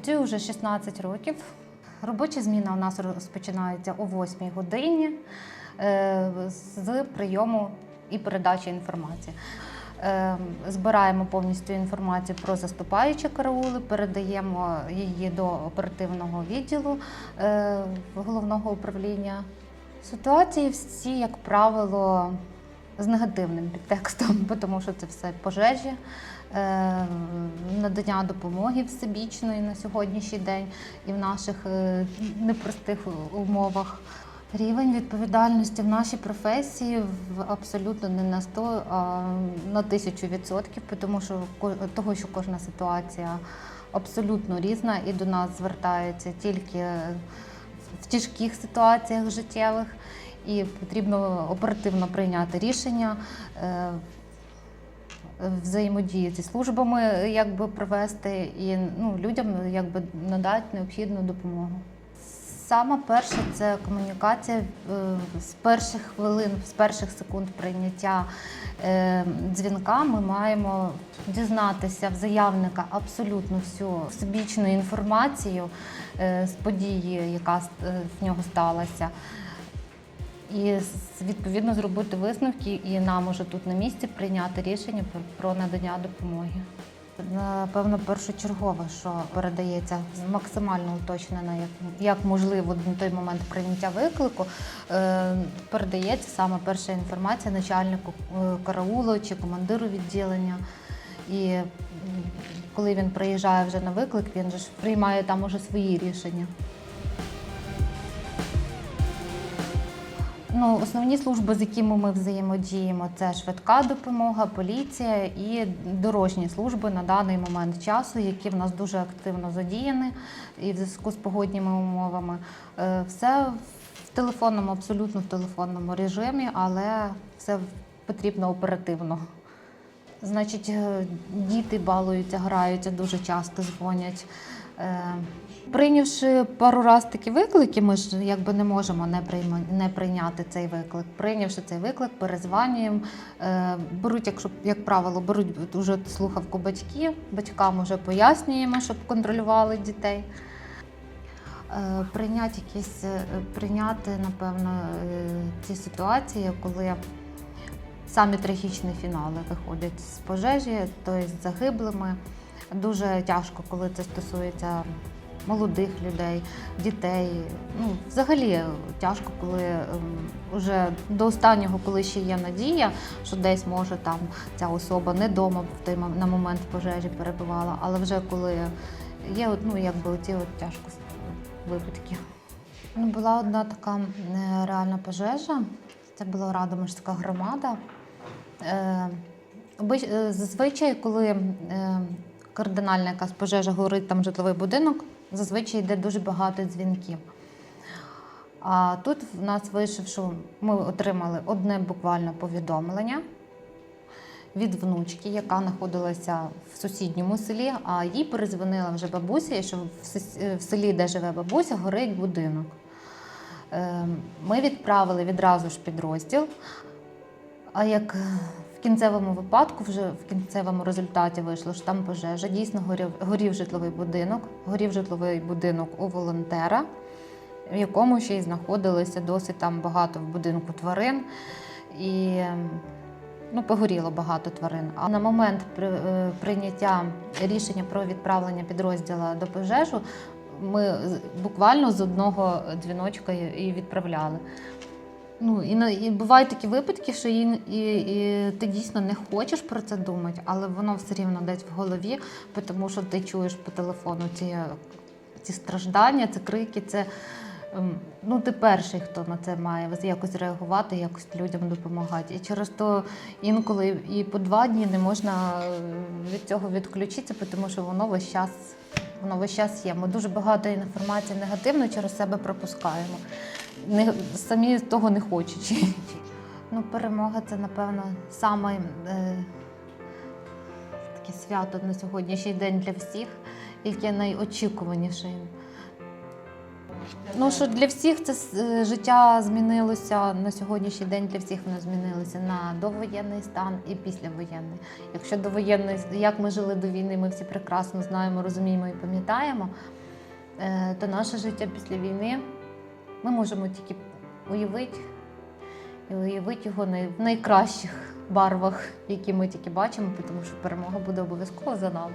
Працюю вже 16 років. Робоча зміна у нас розпочинається о 8 годині е, з прийому і передачі інформації. Е, Збираємо повністю інформацію про заступаючі караули, передаємо її до оперативного відділу е, головного управління. Ситуації всі, як правило, з негативним підтекстом, тому що це все пожежі, е, надання допомоги всебічної на сьогоднішній день і в наших е, непростих умовах. Рівень відповідальності в нашій професії абсолютно не на 100, а на тисячу відсотків, тому що того, що кожна ситуація абсолютно різна, і до нас звертаються тільки в тяжких ситуаціях життєвих, і потрібно оперативно прийняти рішення. е, Взаємодії зі службами якби провести і ну, людям якби надати необхідну допомогу. Саме перше це комунікація е, з перших хвилин, з перших секунд прийняття е, дзвінка. Ми маємо дізнатися в заявника абсолютно всю всебічну інформацію з події, яка в нього сталася. І відповідно зробити висновки, і нам уже тут на місці прийняти рішення про- надання допомоги. Напевно, першочергове, що передається максимально уточнено, як, як можливо на той момент прийняття виклику, е, передається саме перша інформація начальнику е, караулу чи командиру відділення. І коли він приїжджає вже на виклик, він же ж приймає там уже свої рішення. Ну, основні служби, з якими ми взаємодіємо, це швидка допомога, поліція і дорожні служби на даний момент часу, які в нас дуже активно задіяні і в зв'язку з погодніми умовами. Е, Все в телефонному, абсолютно в телефонному режимі, але все потрібно оперативно. Значить, е, діти балуються, граються, дуже часто дзвонять. Прийнявши пару раз такі виклики, ми ж якби не можемо не, не прийняти цей виклик. Прийнявши цей виклик, перезванюємо. Е, беруть, якщо як правило, беруть уже слухавку батьків, батькам вже пояснюємо, щоб контролювали дітей. Е, Прийняти якісь е, прийняти, напевно, ці ситуації, коли самі трагічні фінали виходять з пожежі, тобто з загиблими. Дуже тяжко, коли це стосується молодих людей, дітей. Ну, взагалі тяжко, коли ем, вже до останнього, коли ще є надія, що десь може там ця особа не вдома в той на момент пожежі перебувала, але вже коли є от, ну, якби ці от тяжко випадки. Ну, була одна така е, реальна пожежа. Це була Радомирська громада. Е, е, Зазвичай, коли е, кардинальна якась пожежа горить там житловий будинок, зазвичай йде дуже багато дзвінків. А тут в нас вийшов, що ми отримали одне буквально повідомлення від внучки, яка знаходилася в сусідньому селі, а їй перезвонила вже бабуся, що в селі, де живе бабуся, горить будинок. Е, Ми відправили відразу ж підрозділ. А як в кінцевому випадку, вже в кінцевому результаті вийшло, що там пожежа, дійсно горів, горів житловий будинок, горів житловий будинок у волонтера, в якому ще й знаходилося досить там багато в будинку тварин. І ну, погоріло багато тварин. А на момент е, прийняття рішення про відправлення підрозділу до пожежу ми буквально з одного дзвіночка і відправляли. Ну, і, на- і бувають такі випадки, що і, і, і ти дійсно не хочеш про це думати, але воно все рівно десь в голові, тому що ти чуєш по телефону ці, ці страждання, ці крики, це. ем, Ну, ти перший, хто на це має якось реагувати, якось людям допомагати. І через то інколи і по два дні не можна е, від цього відключитися, тому що воно весь час, воно весь час є. Ми дуже багато інформації негативної через себе пропускаємо не, самі того не хочучи. Ну, перемога це, напевно, саме е, таке свято на сьогоднішній день для всіх, яке найочікуваніше. Ну, що для всіх це е, життя змінилося на сьогоднішній день. Для всіх воно змінилося на довоєнний стан і післявоєнний. Якщо довоєнний, як ми жили до війни, ми всі прекрасно знаємо, розуміємо і пам'ятаємо. е, то наше життя після війни ми можемо тільки уявити і уявити його в найкращих барвах, які ми тільки бачимо, тому що перемога буде обов'язково за нами.